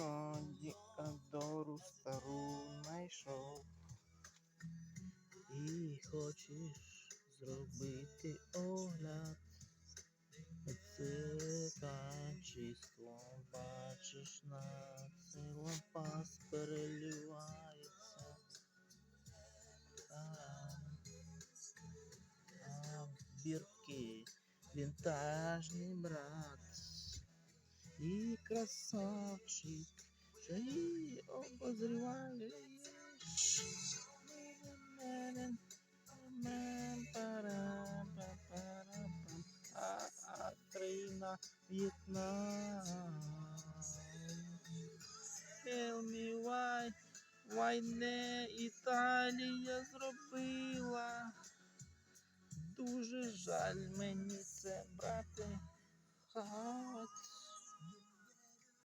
що Діадору стару знайшов. І хочеш зробити огляд. Це качество бачиш на цілий пас переливається. Там, а бірки вінтажний брат. Красавчик, що її обозріваєш. А, країна В'єтнам. Tell me why, why не Італія зробила. Дуже жаль мені це, брате. Ха,